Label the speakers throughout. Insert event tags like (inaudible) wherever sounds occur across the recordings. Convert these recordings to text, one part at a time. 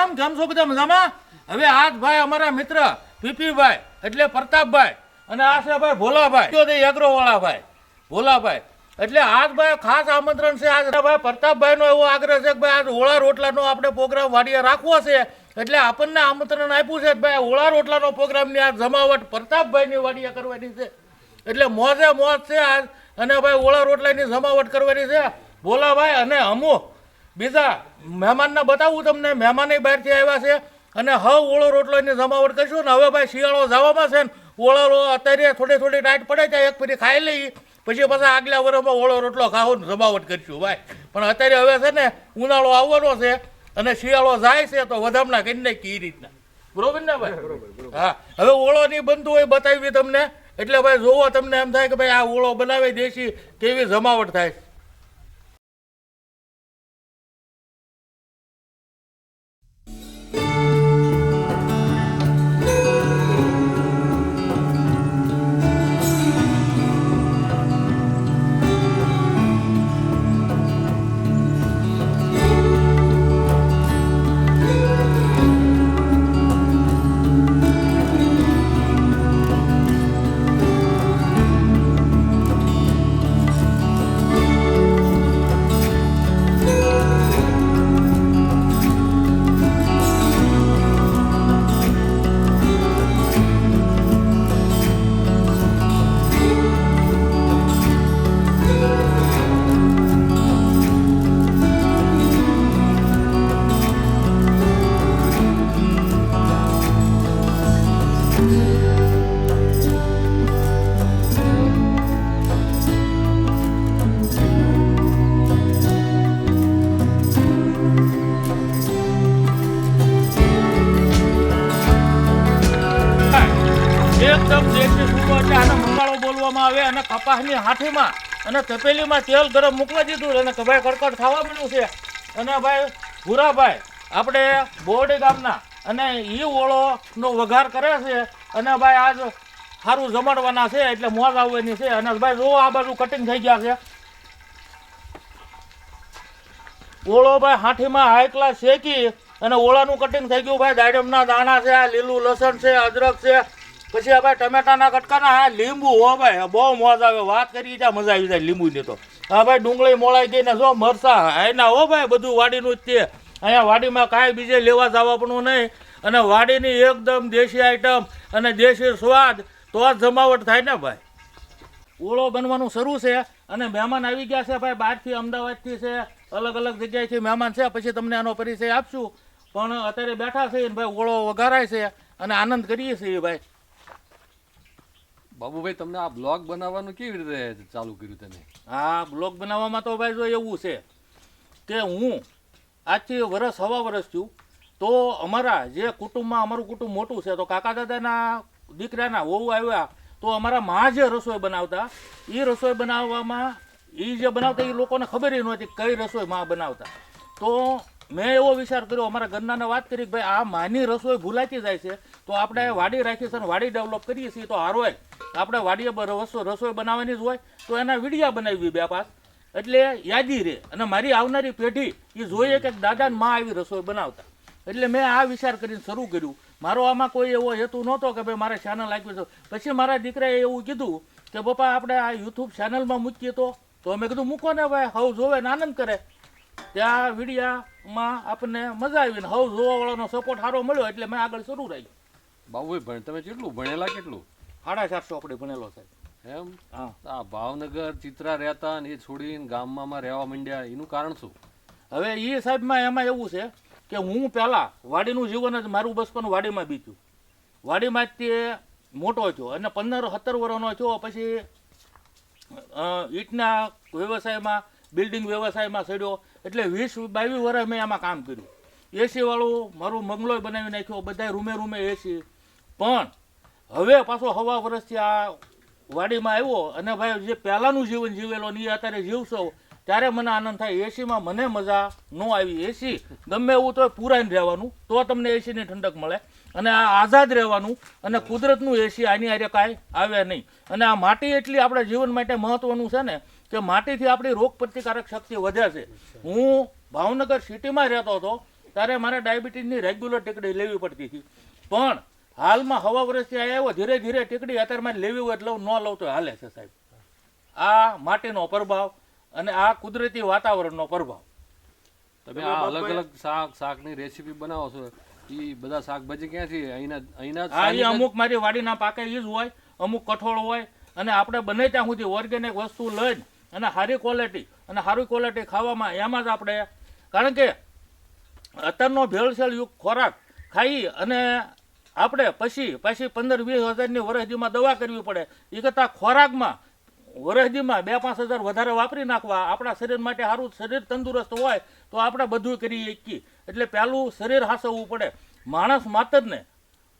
Speaker 1: રામ કેમ છો બધા મજામાં? હવે આજ ભાઈ અમારા મિત્ર પીપીભાઈ, એટલે પ્રતાપભાઈ અને આ છે ભાઈ ભોલાભાઈ. તો તે એગ્રો વાળા ભાઈ ભોલાભાઈ. એટલે આજ ખાસ આમંત્રણ છે આજ. ભાઈ પ્રતાપભાઈનો એવો આગ્રહ છે કે ભાઈ આજ ઓળા રોટલાનો આપણે પ્રોગ્રામ વાડીએ રાખવો છે. એટલે આપણને આમંત્રણ આપ્યું છે ભાઈ ઓળા રોટલાનો પ્રોગ્રામની આ જમાવટ પ્રતાપભાઈની વાડીએ કરવાની છે. એટલે મોજે મોજ છે આજ. અને ભાઈ ઓળા રોટલાની જમાવટ કરવાની છે. ભોલાભાઈ અને અમુ બીજા મહેમાનને બતાવું તમને મહેમાને બહારથી આવ્યા છે અને હવ ઓળો રોટલોની જમાવટ કરશું ને હવે ભાઈ શિયાળો જવામાં છે ને ઓળો અત્યારે થોડી થોડી ટાઈટ પડે છે એક ફરી ખાઈ લઈ પછી પાછા આગલા વર્ષમાં ઓળો રોટલો ખાવો ને જમાવટ કરશું ભાઈ. પણ અત્યારે હવે છે ને ઉનાળો આવવાનો છે અને શિયાળો જાય છે તો વધામણા કરી નાખી એ રીતના. બરોબર ને ભાઈ? હા હવે ઓળો નહીં બનતું હોય બતાવી તમને. એટલે ભાઈ જોવો તમને એમ થાય કે ભાઈ આ ઓળો બનાવે દેશી કેવી જમાવટ થાય એકદમ દેશી સૂકો છે, આને મંગાળો બોલવામાં આવે અને કપાસની હાથીમાં અને તપેલીમાં તેલ ગરમ મોકલા દીધું અને ભાઈ કડકડ થવા મળ્યું છે. અને ભાઈ ભૂરાભાઈ, આપણે બોરડી ગામના અને ઈ ઓળોનો વઘાર કરે છે અને ભાઈ આજ સારું જમાડવાના છે, એટલે મોજ આવવાની છે અને ભાઈ જો આ બાજુ કટિંગ થઈ ગયા છે. ઓળો ભાઈ હાથીમાં હાઈ ક્લાસ શેકી અને ઓળાનું કટિંગ થઈ ગયું. ભાઈ દાડમના દાણા છે લીલું લસણ છે, અદરક છે પછી ભાઈ ટમેટાના કટકાના હા, લીંબુ હો ભાઈ બહુ મોજ આવે. વાત કરી ત્યાં મજા આવી જાય લીંબુની તો. હા, ભાઈ, ડુંગળી મોળાઈ ગઈ ને જો મરસા એના હો ભાઈ, બધું વાડીનું જ તે. અહીંયા વાડીમાં કાંઈ બીજે લેવા જવા પણ નહીં. અને વાડીની એકદમ દેશી આઈટમ અને દેશી સ્વાદ, તો જ જમાવટ થાય ને ભાઈ. ઓળો બનવાનું શરૂ છે અને મહેમાન આવી ગયા છે ભાઈ, બહારથી અમદાવાદથી છે, અલગ અલગ જગ્યાએથી મહેમાન છે. પછી તમને આનો પરિચય આપશું. પણ અત્યારે બેઠા છે ભાઈ, ઓળો વઘારાય છે અને આનંદ કરીએ છીએ ભાઈ.
Speaker 2: બાબુભાઈ, તમને આ બ્લોગ બનાવવાનું કેવી રીતે ચાલુ કર્યું તમે?
Speaker 1: હા બ્લોગ બનાવવામાં તો ભાઈ જો એવું છે કે હું આજથી વરસ હવા વરસ છું તો અમારા જે કુટુંબમાં, અમારું કુટુંબ મોટું છે, તો કાકા દાદાના દીકરાના વહુ આવ્યા, તો અમારા માં જે રસોઈ બનાવતા એ રસોઈ બનાવવામાં એ જે બનાવતા એ લોકોને ખબર નહોતી કઈ રસોઈ માં બનાવતા. તો મેં એવો વિચાર કર્યો, અમારા ઘરનાને વાત કરી કે ભાઈ, આ માની રસોઈ ભૂલાતી જાય છે, તો આપણે વાડી રાખીએ છીએ અને વાડી ડેવલપ કરીએ છીએ, તો હારોય આપણે વાડીએ રસો- રસોઈ બનાવવાની જ હોય, તો એના વિડીયા બનાવી બે પાસ. એટલે યાદી રહે અને મારી આવનારી પેઢી એ જોઈએ કે દાદા ને માં આવી રસોઈ બનાવતા. એટલે મેં આ વિચાર કરીને શરૂ કર્યું. મારો આમાં કોઈ એવો હેતુ નહોતો કે ભાઈ મારે ચેનલ આપી છે. પછી મારા દીકરાએ એવું કીધું કે, પપ્પા, આપણે આ યુટ્યુબ ચેનલમાં મૂકીએ તો? તો મેં કીધું, મૂકો ને ભાઈ, હવ જોવે ને આનંદ કરે. ત્યાં વિડીયામાં આપણને મજા આવી ને હવ જોવાવાળાનો સપોર્ટ સારો મળ્યો, એટલે મેં આગળ શરૂ રાખ્યું.
Speaker 2: બાબુભાઈ, ભણ તમે કેટલું ભણેલા, કેટલું?
Speaker 1: સાડા ચારસો આપણે ભણેલો સાહેબ
Speaker 2: એમ?
Speaker 1: હા.
Speaker 2: આ ભાવનગર ચિત્રા રહેતા ને એ છોડીને ગામમાં રહેવા માંડ્યા એનું કારણ શું?
Speaker 1: હવે એ સાહેબમાં એમાં એવું છે કે હું પહેલાં વાડીનું જીવન જ મારું બચપન વાડીમાં બીત્યું. વાડીમાં જ તે મોટો થયો અને પંદર સત્તર વર્ષનો થયો પછી ઈટના વ્યવસાયમાં બિલ્ડિંગ વ્યવસાયમાં ચડ્યો. એટલે વીસ બાવીસ વર્ષ મેં એમાં કામ કર્યું. એસીવાળું મારું બંગલોય બનાવી નાખ્યો બધા રૂમે રૂમે એસી. પણ હવે પાછો હવા વર્ષથી આ વાડીમાં આવ્યો અને ભાઈ જે પહેલાંનું જીવન જીવેલો ને એ અત્યારે જીવશો, ત્યારે મને આનંદ થાય. એસીમાં મને મજા ન આવી. એસી ગમે એવું તો પુરાઈને રહેવાનું, તો તમને એસીની ઠંડક મળે. અને આ આઝાદ રહેવાનું અને કુદરતનું એસી આની હારે કાંઈ આવે નહીં. અને આ માટી એટલી આપણા જીવન માટે મહત્વનું છે ને, કે માટીથી આપણી રોગ પ્રતિકારક શક્તિ વધે છે. હું ભાવનગર સિટીમાં રહેતો હતો, ત્યારે મારે ડાયાબિટીસની રેગ્યુલર ટેકડી લેવી પડતી હતી. પણ હાલમાં હવા વર્ષથી આવ્યો ધીરે ધીરે ટીકડી અત્યારે મારે લેવી હોય એટલે લઉં ન લઉં તો હાલે છે સાહેબ. આ માટીનો પ્રભાવ અને આ કુદરતી વાતાવરણનો પ્રભાવ.
Speaker 2: તમે આ અલગ અલગ શાક શાકની રેસીપી બનાવો છો એ બધા શાકભાજી ક્યાંથી? અહીંના અહીંના
Speaker 1: અમુક મારી વાડીના પાકે એ જ હોય અમુક કઠોળ હોય અને આપણે બને ત્યાં સુધી ઓર્ગેનિક વસ્તુ લઈને અને સારી ક્વોલિટી અને સારી ક્વોલિટી ખાવામાં એમાં જ આપણે કારણ કે અત્યારનો ભેળસેળ યુક્ત ખોરાક ખાઈ અને આપણે પછી પછી પંદર વીસ હજારની વરસદીમાં દવા કરવી પડે. એ કરતાં ખોરાકમાં વરસદીમાં બે પાંચ હજાર વધારે વાપરી નાખવા. આપણા શરીર માટે સારું, શરીર તંદુરસ્ત હોય તો આપણે બધું કરી શકીએ. એટલે પહેલું શરીર હાસવવું પડે. માણસ માત્રને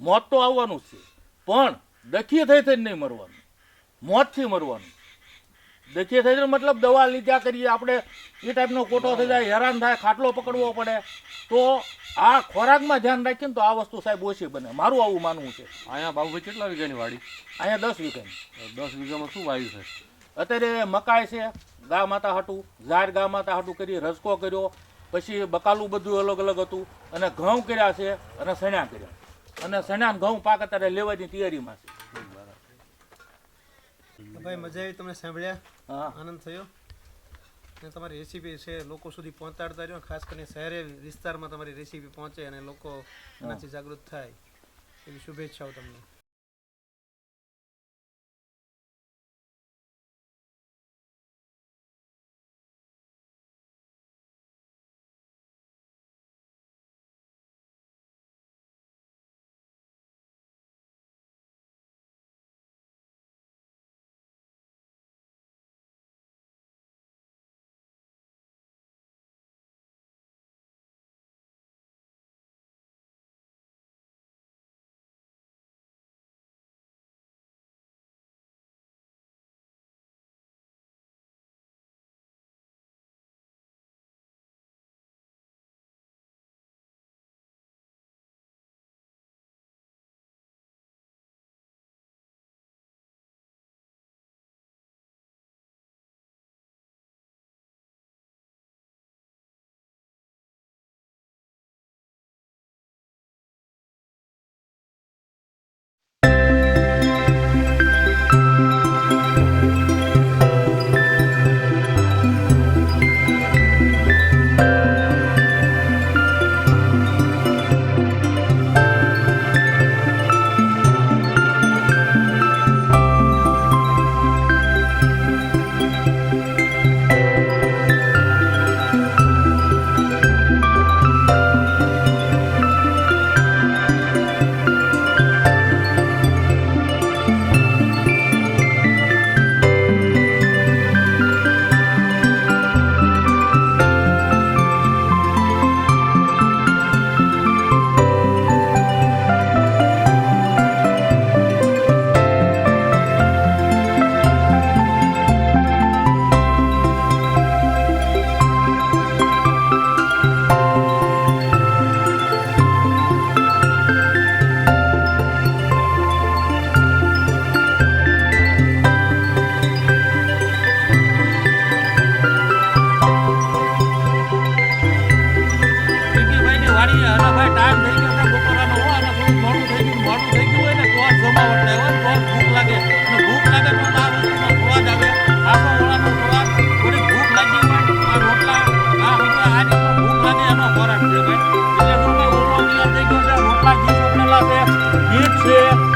Speaker 1: મોત તો આવવાનું જ છે. પણ દખી થઈ થઈને નહીં મરવાનું. મોતથી મરવાનું. દખી થઈ જાય મતલબ દવા લીધા કરીએ આપણે. એ ટાઈપનો કોટો થઈ જાય હેરાન થાય ખાટલો પકડવો પડે. તો આ ખોરાકમાં ધ્યાન રાખીને તો આ વસ્તુ સાહેબ ઓછી બને. મારું આવું માનવું છે.
Speaker 2: અહીંયા બાબુભાઈ કેટલા વીઘાની વાડી?
Speaker 1: અહીંયા દસ વીઘાની.
Speaker 2: દસ વીઘામાં શું વાવ્યું છે?
Speaker 1: અત્યારે મકાઈ છે ગા માતા હાટું ઝાડ ગા માતા હાટું કરી રસકો કર્યો પછી બકાલું બધું અલગ અલગ હતું અને ઘઉં કર્યા છે અને સણ્યા કર્યા. અને સણ્યા ઘઉં પાક અત્યારે લેવાની તૈયારીમાં છે.
Speaker 3: ભાઈ મજા આવી તમને સાંભળ્યા? આનંદ થયો. અને તમારી રેસીપી છે લોકો સુધી પહોંચાડતા રહ્યો ખાસ કરીને શહેરે વિસ્તારમાં તમારી રેસીપી પહોંચે અને લોકો એનાથી જાગૃત થાય. એવી શુભેચ્છાઓ તમને.
Speaker 1: ભૂખ લાગે. અને ભૂખ લાગે છે ભાઈ. છે.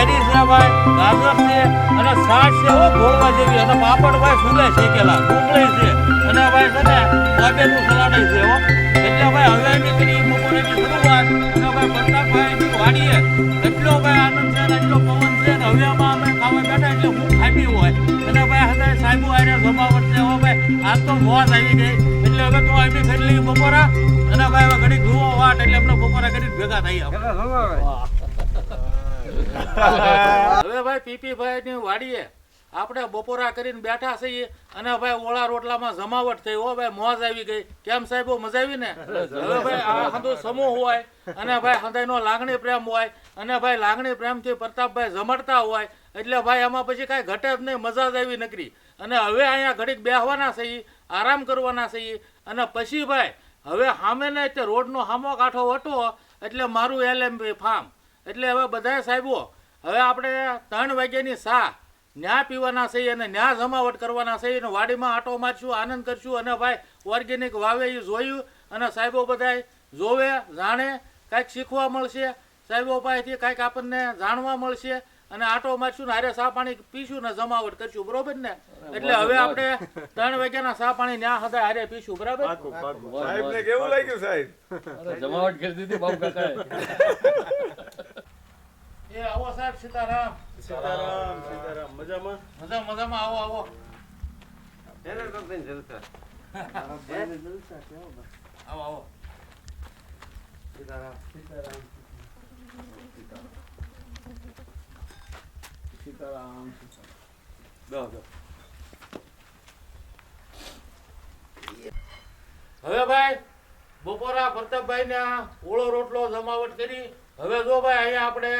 Speaker 1: રોટલા ભાઈ, ગાજર છે, અને છાશ છે, હો જેવી. અને પાપડ ભાઈ સુલે શેકેલા ડુંગળી છે. અને ભાઈ છે ને બાબેનું સલાડ છે, હો. ભાઈ હવે એની કરી બપોરેની શરૂઆત. અને પ્રતાપભાઈની વાડીએ? એટલો ભાઈ આનંદ છે ને એટલો પવન છે ને હવે અમે ખાવા બેઠા એટલે હું ખામી હોય. અને ભાઈ હવે સાહેબો આરે જમાવટ છે હો ભાઈ આજ તો મોજ આવી ગઈ. એટલે હવે તો અમે કરી લઈએ બપોરા. અને ભાઈ હવે ઘડી જુઓ વાટ એટલે અમને બપોરા કરી ભેગા થઈ હવે ભાઈ પીપી ભાઈ ની વાડીએ આપણે બપોરા કરીને બેઠા છીએ અને ભાઈ ઓળા રોટલામાં જમાવટ થઈ. હો ભાઈ મોજ આવી ગઈ. કેમ સાહેબો મજા આવી ને? હવે ભાઈ આ હંધો સમૂહ હોય અને ભાઈ હંધાઈનો લાગણી પ્રેમ હોય અને ભાઈ લાગણી પ્રેમથી પ્રતાપભાઈ જમડતા હોય એટલે ભાઈ આમાં પછી કાંઈ ઘટે જ નહીં મજા જ આવી નકરી અને હવે અહીંયા ઘડીક બેહવાના છીએ આરામ કરવાના છીએ અને પછી ભાઈ હવે સામે ને તે રોડનો સામો કાંઠો હતો એટલે મારું એલ એમ ફાર્મ એટલે હવે બધા સાહેબો હવે આપણે ત્રણ વાગ્યાની સા ન્યા પીવાના છે અને ન્યા જમાવટ કરવાના છે. અને વાડીમાં આટો મારશું આનંદ કરશું અને ભાઈ ઓર્ગેનિક વાવે એ જોયું અને સાહેબો બધાય જોવે જાણે કાંઈક શીખવા મળશે. સાહેબો પાસેથી કાંઈક આપણને જાણવા મળશે અને આટો મારશું ને હારે સા પાણી પીશું ને જમાવટ કરશું. બરોબર ને? એટલે હવે આપણે ત્રણ વાગ્યાના સા પાણી ન્યા હતા હારે પીશું. બરાબર?
Speaker 4: સાહેબને કેવું લાગ્યું સાહેબ?
Speaker 2: જમાવટ કરી દીધી બાબુ કાકા (laughs)
Speaker 1: એ આવો સાહેબ સીતારામ.
Speaker 4: સીતારામ સીતારામ. મજામાં?
Speaker 1: મજા મજામાં. આવો આવો. આવો આવો. હવે ભાઈ બપોરા પ્રતાપભાઈ ને ઓળો રોટલો જમાવટ કરી. હવે જો ભાઈ અહીંયા આપણે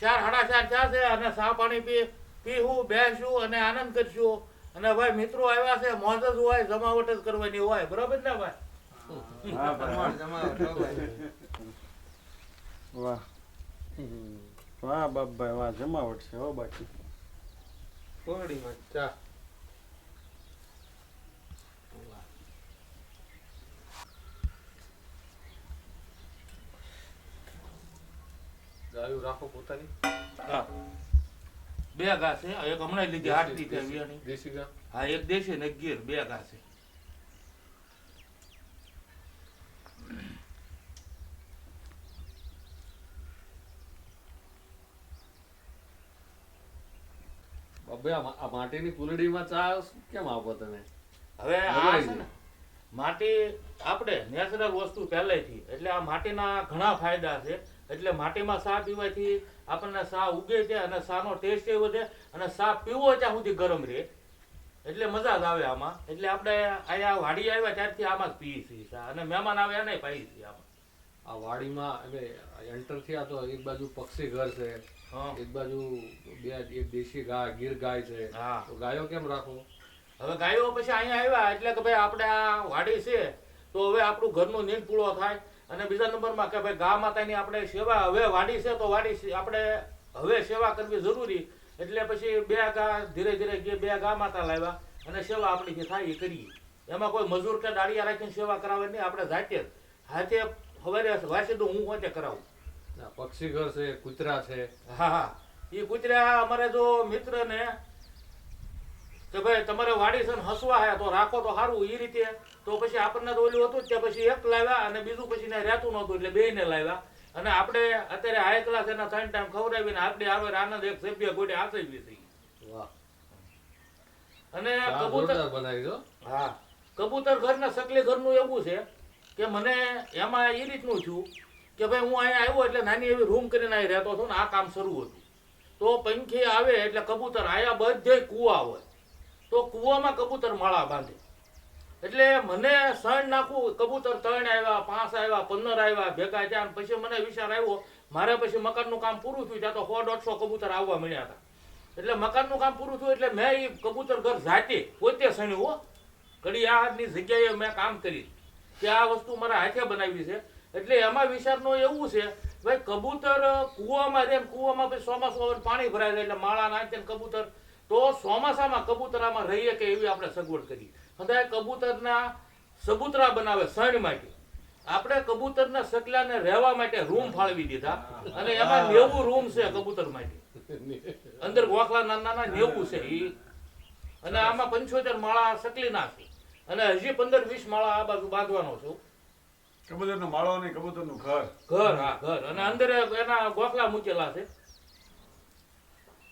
Speaker 1: ચાર સાડા ચાર ચા છે અને સા પાણી પી પીવું બેસું અને આનંદ કરશું. અને ભાઈ મિત્રો આવ્યા છે મોજ જ હોય જમાવટ જ કરવાની હોય. બરોબર ને ભાઈ?
Speaker 4: વાહ. વાહ બાપભાઈ વાહ જમાવટ છે હો બાકી.
Speaker 3: કોડી ચા.
Speaker 2: ગાયું રાખો પોતાની.
Speaker 1: હા. બે ઘા છે. એક હમણાં લીધી છે વિયાણી
Speaker 2: દેશી ગા
Speaker 1: હા એક દેશી ને એક ગીર બે ઘા છે.
Speaker 2: આ માટીની કુલડીમાં ચા કેમ આપો તમે?
Speaker 1: હવે આ છે
Speaker 2: છે.
Speaker 1: ને માટી આપણે નેચરલ વસ્તુ પહેલેથી એટલે આ માટીના ઘણા ફાયદા છે. એટલે માટીમાં સા પીવાથી આપણને સા ઉગે છે અને સાનો ટેસ્ટ એ વધે અને સા પીવો ત્યાં સુધી ગરમ રહે. એટલે મજા જ આવે આમાં. એટલે આપણે અહીંયા વાડી આવ્યા ત્યારથી આમાં જ પીએ છીએ સા. અને મહેમાન આવે એને પાઈએ છીએ આમાં.
Speaker 2: આ વાડીમાં એટલે એન્ટર થયા તો એક બાજુ પક્ષી ઘર છે
Speaker 1: હા.
Speaker 2: એક બાજુ બે એક દેશી ગાય ગીર ગાય છે.
Speaker 1: હા.
Speaker 2: તો ગાયો કેમ રાખો?
Speaker 1: હવે ગાયો પછી અહીંયા આવ્યા એટલે કે ભાઈ આપણે આ વાડી છે તો હવે આપણું ઘરનો નીંદ પૂળો થાય. અને બીજા નંબરમાં કે ભાઈ ગા માતાની આપણે સેવા હવે વાડી છે તો વાડી છે, આપણે હવે સેવા કરવી જરૂરી. એટલે પછી બે ગા ધીરે ધીરે બે ગા માતા લાવ્યા અને સેવા આપણી જે થાય એ કરીએ. એમાં કોઈ મજૂર કે દાળિયા રાખીને સેવા કરાવે નહીં આપણે જાતે જ. હાથે સવારે વાસી તો હું હોતે કરાવું.
Speaker 2: પક્ષી ઘર છે કૂતરા છે.
Speaker 1: હા હા. એ કૂતરા અમારે જો મિત્ર ને કે ભાઈ તમારે વાડી છે ને હસવા હે તો રાખો તો સારું એ રીતે. તો પછી આપણને તો ઓલું હતું જ કે પછી એક લાવ્યા અને બીજું પછી ને રહેતું નહોતું એટલે બે ને લાવ્યા. અને આપણે અત્યારે આ ક્લાસ એના ત્રણ ટાઈમ ખવડાવીને આપણે આરો આનંદ એક સભ્ય ગોડે આસવી થઈ અને કબૂતર
Speaker 2: બનાવી દો
Speaker 1: હા. કબૂતર ઘર ને સકલી ઘરનું એવું છે કે મને એમાં એ રીતનું થયું કે ભાઈ હું અહીંયા આવ્યો એટલે નાની એવી રૂમ કરીને અહીં રહેતો હતો ને આ કામ શરૂ હતું. તો પંખી આવે એટલે કબૂતર આયા બધે કૂવા હોય. તો કૂવામાં કબૂતર માળા બાંધે. એટલે મને સણ નાખું કબૂતર ત્રણ આવ્યા, પાંચ આવ્યા, પંદર આવ્યા, ભેગા થયા પછી મને વિચાર આવ્યો, મારે પછી મકાનનું કામ પૂરું થયું ત્યાં તો સો, દોઢસો કબૂતર આવવા મળ્યા હતા. એટલે મકાનનું કામ પૂરું થયું એટલે મેં એ કબૂતર ઘર જાતે, પોતે સણ્યું હો. ઘડી હાથની જગ્યાએ મેં કામ કરી કે આ વસ્તુ મારા હાથે બનાવી છે. એટલે એમાં વિચારનો એવું છે, ભાઈ કબૂતર કૂવામાં રહે કૂવામાં પછી ચોમાસું પાણી ભરાય એટલે માળા નાખે કબૂતર તો ચોમાસામાં કબૂતરામાં રહીએ કે એવી આપણે સગવડ કરી સદાય કબૂતરના સબૂતરા બનાવે સણ માટે. આપણે કબૂતરના સકલાને રહેવા માટે રૂમ ફાળવી દીધા અને એમાં નેવું રૂમ છે કબૂતર માટે. અંદર ગોખલા નાના નાના નેવું છે ઈ. અને આમાં પંચોતેર માળા સકલી છે અને હજી પંદર વીસ માળા આ બાજુ બાંધવાનો છું
Speaker 4: કબૂતરનો માળો અને કબૂતરનું ઘર.
Speaker 1: ઘર હા ઘર. અને અંદર એના ગોખલા મૂકેલા છે.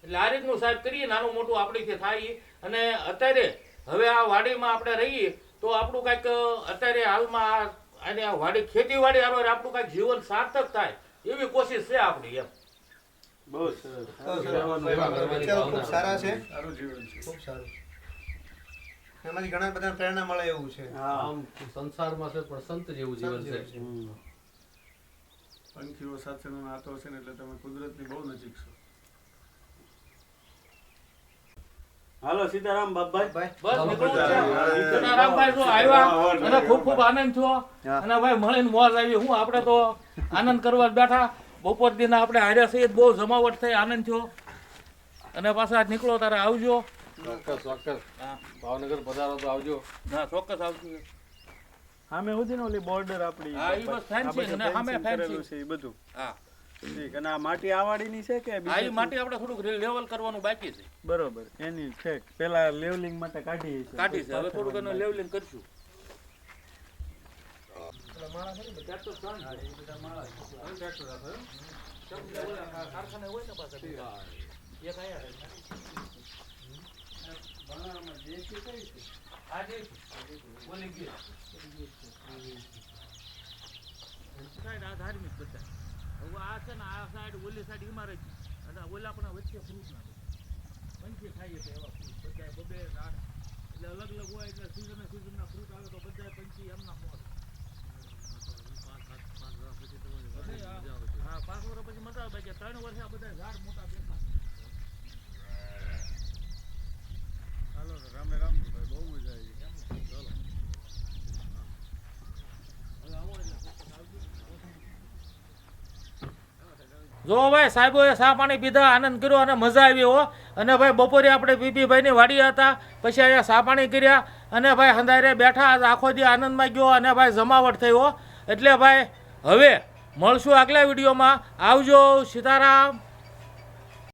Speaker 1: એટલે આ રીતનું સાહેબ કરીએ નાનું મોટું આપણીથી થાય અને અત્યારે હવે આ વાડીમાં આપણે રહીએ તો આપણું કાંઈક અત્યારે હાલમાં અને આ વાડી ખેતીવાડી હારો આપણું કાંઈક જીવન સાર્થક થાય એવી કોશિશ છે આપણી એમ.
Speaker 4: બહુ
Speaker 3: ખૂબ સારા છે.
Speaker 4: સારું જીવન
Speaker 3: ખૂબ સારું એમાંથી ઘણા બધા પ્રેરણા મળે એવું છે.
Speaker 4: હા.
Speaker 2: આમ સંસારમાં છે પણ સંત જેવું જીવન છે.
Speaker 4: પંખીઓ સાથેનો નાતો છે ને એટલે તમે કુદરતની બહુ નજીક છો. હાલો સીતારામ બાપભાઈ.
Speaker 1: બસ સીતારામભાઈ જો આવ્યા અને ખૂબ ખૂબ આનંદ થયો. અને ભાઈ મળીને મોજ આવી. હું આપણે તો આનંદ કરવા બેઠા. બપોર દિન આપણે હાર્યા છીએ. બહુ જમાવટ થઈ આનંદ થયો. અને પાછા નીકળો તારે આવજો.
Speaker 2: ચોક્કસ ચોક્કસ. ભાવનગર પધારો તો આવજો.
Speaker 1: ના ચોક્કસ આવજો.
Speaker 4: સામે સુધી ને ઓલી બોર્ડર આપણી
Speaker 1: હા, એ બસ
Speaker 4: ફેન્સિંગ
Speaker 1: અને સામે
Speaker 4: fencing છે એ બધું.
Speaker 1: હા.
Speaker 4: ઠીક. અને આ માટી આવાડીની છે કે
Speaker 1: આ ઈ
Speaker 4: બીજે
Speaker 1: માટે આપણે થોડુંક લેવલ કરવાનું બાકી છે.
Speaker 4: બરોબર. એની છે. પેલા લેવલિંગ માટે કાઢી છે.
Speaker 1: કાઢી છે. હવે થોડુંક એનું લેવલિંગ કરશું. ધાર્મિક બધા હવે આ છે ને આ સાઈડ ઓલી સાઈડ ઇમારત ઓલા પણ વચ્ચે ફ્રૂટ ના પંખી ખાઈએ છે એવા ફ્રૂટ બધા બબે ઝાડ એટલે અલગ અલગ હોય એટલે સિઝને સિઝનના ફ્રૂટ આવે તો બધા પંખી એમના મોર પાંચ વર્ષ પછી મજા આવે બાકી ત્રણ વર્ષે આ બધા ઝાડ મોટા દેખા
Speaker 4: હાલો રામે રામ ભાઈ બહુ મજા આવી ચાલો
Speaker 1: જો ભાઈ સાહેબોએ સા પાણી પીધા, આનંદ કર્યો અને મજા આવી હો. અને ભાઈ બપોરે આપણે પીપીભાઈની વાડી હતા, પછી અહીંયા સા પાણી કર્યા અને ભાઈ હંધારે બેઠા આખો દી આનંદમાં ગયો અને ભાઈ જમાવટ થયો એટલે ભાઈ, હવે મળશું આગલા વિડીયોમાં. આવજો, સીતારામ.